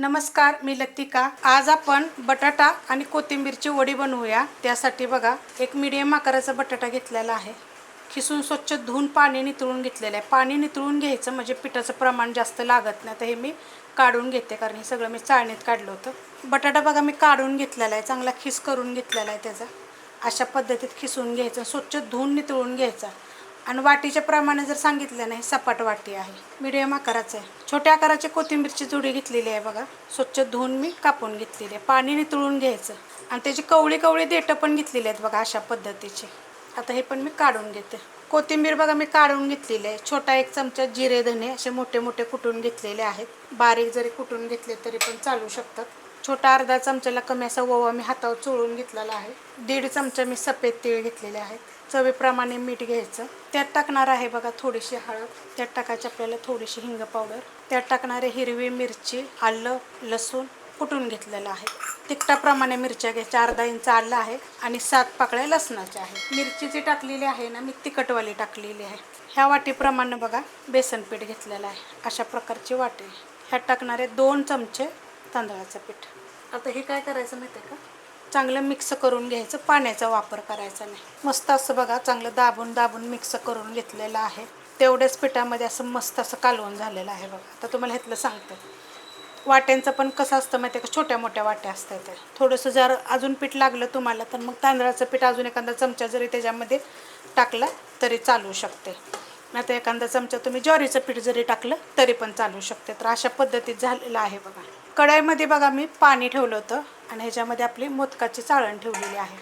नमस्कार मी लतिका. आज आपण बटाटा आणि कोथिंबीरची वडी बनवूया. त्यासाठी बघा एक मीडियम आकाराचा बटाटा घेतलेला आहे. खिसून स्वच्छ धुवून पाणी नितळून घेतलेलं आहे. पाणी नितळून घ्यायचं म्हणजे पिठाचं प्रमाण जास्त लागत नाही. तर हे मी काढून घेते कारण हे सगळं मी चाळणीत काढलं होतं. बटाटा बघा मी काढून घेतलेला आहे. चांगला खिस करून घेतलेला आहे त्याचा. अशा पद्धतीत खिसून घ्यायचं स्वच्छ धुवून नितळून घ्यायचा. आणि वाटीच्या प्रमाणे जर सांगितलं नाही सपाट वाटी आहे. मिडियम आकाराचं आहे. छोट्या आकाराची कोथिंबीरची जुडी घेतलेली आहे बघा. स्वच्छ धुवून मी कापून घेतलेली आहे. पाणी नितळून घ्यायचं. आणि त्याची कवळी कवळी देठं पण घेतलेली आहेत बघा अशा पद्धतीची. आता हे पण मी काढून घेते. कोथिंबीर बघा मी काढून घेतलेली आहे. छोटा एक चमचा जिरे धने असे मोठे मोठे कुटून घेतलेले आहेत. बारीक जरी कुटून घेतले तरी पण चालू शकतात. छोटा अर्धा चमच्याला कमी असा ओवा मी हातावर चोळून घेतलेला आहे. दीड चमचा मी सफेद तीळ घेतलेले आहेत चवीप्रमाणे मीठ घ्यायचं. त्यात टाकणार आहे बघा थोडीशी हळद. त्यात टाकायची आपल्याला थोडीशी हिंग पावडर. त्यात टाकणारे हिरवी मिरची आलं लसूण कुटून घेतलेलं आहे. तिखटाप्रमाणे मिरच्या घ्यायच्या. अर्धा इंच आलं आहे आणि सात पाकळ्या लसणाच्या आहे मिरची जी टाकलेली आहे ना मी तिखटवाली टाकलेली आहे. ह्या वाटीप्रमाणे बघा बेसन पीठ घेतलेलं आहे. अशा प्रकारची वाटी. ह्यात टाकणारे दोन चमचे तांदळाचं पीठ. आता हे काय करायचं माहिती आहे का? चांगलं मिक्स करून घ्यायचं. पाण्याचा वापर करायचा नाही. मस्त असं बघा चांगलं दाबून दाबून मिक्स करून घेतलेलं आहे. तेवढ्याच पिठामध्ये असं मस्त असं कालवून झालेलं आहे बघा. आता तुम्हाला ह्यातलं सांगते. वाट्यांचं पण कसं असतं माहिती आहे का? छोट्या मोठ्या वाट्या असतात ते थोडंसं जर अजून पीठ लागलं तुम्हाला तर मग तांदळाचं पीठ अजून एखादा चमचा जरी त्याच्यामध्ये टाकला तरी चालू शकते. नाही तर एखादा चमचा तुम्ही ज्वारीचं पीठ जरी टाकलं तरी पण चालू शकते. तर अशा पद्धतीत झालेलं आहे बघा. कढाईमध्ये बघा मी पाणी ठेवलं होतं आणि ह्याच्यामध्ये आपली मोदकाची चाळण ठेवलेली आहे.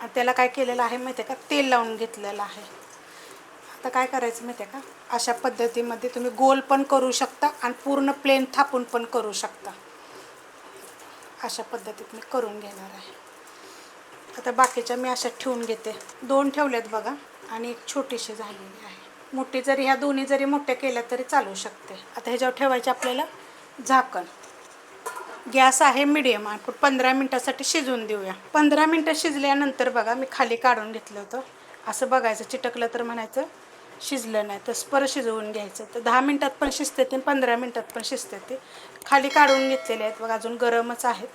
आणि त्याला काय केलेलं आहे माहिती आहे का? तेल लावून घेतलेलं आहे. आता काय करायचं माहिती आहे का? अशा पद्धतीमध्ये तुम्ही गोल पण करू शकता आणि पूर्ण प्लेन थापून पण करू शकता. अशा पद्धतीत मी करून घेणार आहे. आता बाकीच्या मी अशा ठेवून घेते. दोन ठेवल्यात बघा आणि एक छोटीशी झालेली आहे. मोठी जरी ह्या दोन्ही जरी मोठ्या केल्या तरी चालू शकते. आता ह्याच्यावर ठेवायचे आपल्याला झाकण. गॅस आहे मिडियम आपण पंधरा मिनटासाठी शिजवून देऊया. पंधरा मिनटं शिजल्यानंतर बघा मी खाली काढून घेतलं होतं. असं बघायचं चिटकलं तर म्हणायचं शिजलं नाही तर स्पर शिजवून घ्यायचं. तर दहा मिनटात पण शिजते ते पंधरा मिनटात पण शिजते ते. खाली काढून घेतलेले आहेत बघा अजून गरमच आहेत.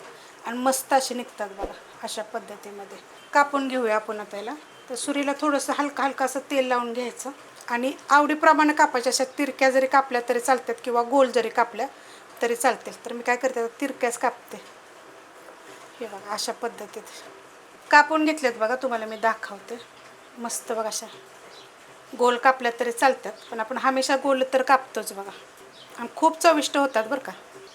आणि मस्त असे निघतात बघा अशा पद्धतीमध्ये. कापून घेऊया आपण त्याला तर सुरीला थोडंसं हलका हलका असं तेल लावून घ्यायचं. आणि आवडीप्रमाणे कापायच्या अशा तिरक्या जरी कापल्या तरी चालतात किंवा गोल जरी कापल्या तरी चालतील. तर मी काय करते आता तिरक्याच कापते. हे बघा अशा पद्धतीत. कापून घेतलेत बघा तुम्हाला मी दाखवते. मस्त बघा अशा गोल कापल्या तरी चालतात. पण आपण हमेशा गोल तर कापतोच बघा. आणि खूप चविष्ट होतात बरं का.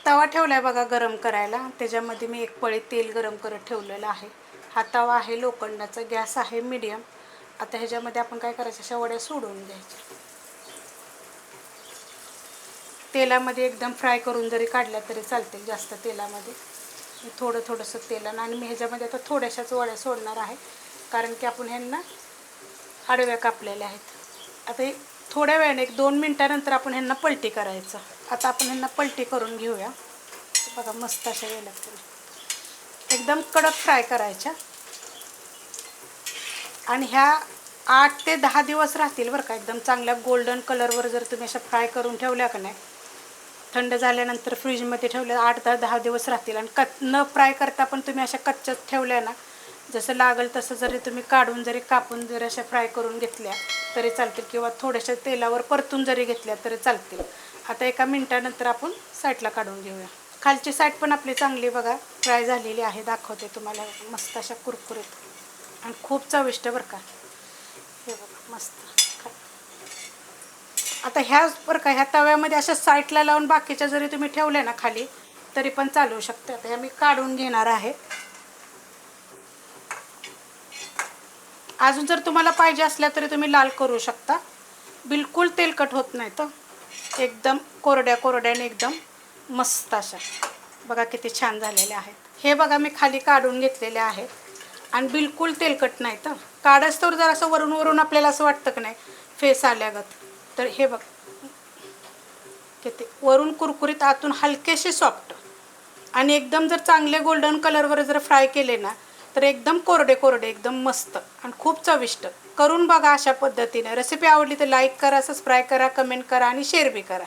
तवा ठेवला आहे बघा गरम करायला. त्याच्यामध्ये मी एक पळी तेल गरम करत ठेवलेलं आहे. हा तवा आहे लोखंडाचा गॅस आहे मीडियम. आता ह्याच्यामध्ये आपण काय करायचं अशा वड्या सोडून द्यायच्या. तेलामध्ये एकदम फ्राय करून जरी काढल्या तरी चालतील जास्त तेलामध्ये. थोडं थोडंसं तेलानं आणि मी ह्याच्यामध्ये आता थोड्याशाच वड्या सोडणार आहे. कारण की आपण ह्यांना आडव्या कापलेल्या आहेत. आता हे थोड्या वेळाने एक दोन मिनटानंतर आपण ह्यांना पलटी करायचं. आता आपण ह्यांना पलटी करून घेऊया. बघा मस्त अशा वेळेला एकदम कडक फ्राय करायच्या. आणि ह्या आठ ते दहा दिवस राहतील बरं का. एकदम चांगल्या गोल्डन कलरवर जर तुम्ही अशा फ्राय करून ठेवल्या का नाही थंड झाल्यानंतर फ्रीजमध्ये ठेवलं आठ दहा दहा दिवस राहतील. आणि कच न फ्राय करता पण तुम्ही अशा कच्च्याच ठेवल्या ना जसं लागल तसं जरी तुम्ही काढून जरी कापून जरी अशा फ्राय करून घेतल्या तरी चालतील. किंवा थोड्याशा तेलावर परतून जरी घेतल्या तरी चालतील. आता एका मिनटानंतर आपण साईडला काढून घेऊया. खालची साईड पण आपली चांगली बघा फ्राय झालेली आहे दाखवते तुम्हाला. मस्त अशा कुरकुरीत. आणि खूप चविष्ट बरं का. हे बघा मस्त. खा आता ह्याच बरं का ह्या तव्यामध्ये अशा साईडला लावून बाकीच्या जरी तुम्ही ठेवल्या ना खाली तरी पण चालू शकते. आता ह्या मी काढून घेणार आहे. अजून जर तुम्हाला पाहिजे असल्या तरी तुम्ही लाल करू शकता. बिलकुल तेलकट होत नाही तर. एकदम कोरड्या कोरड्याने एकदम मस्त अशा. बघा किती छान झालेले आहेत. हे बघा मी खाली काढून घेतलेले आहेत. आणि बिलकुल तेलकट नाही तर. काढच तर जर असं वरून वरून आपल्याला असं वाटतं की नाही फेस आल्यागत. तर हे बघ. किती वरून कुरकुरीत आतून हलकेसे सॉफ्ट आणि एकदम जर चांगले गोल्डन कलरवर जर फ्राय केले ना तर एकदम कोरडे कोरडे एकदम मस्त आणि खूप चविष्ट. करून बघा अशा पद्धतीने. रेसिपी आवडली तर लाईक करा सबस्क्राईब करा कमेंट करा आणि शेअर बी करा.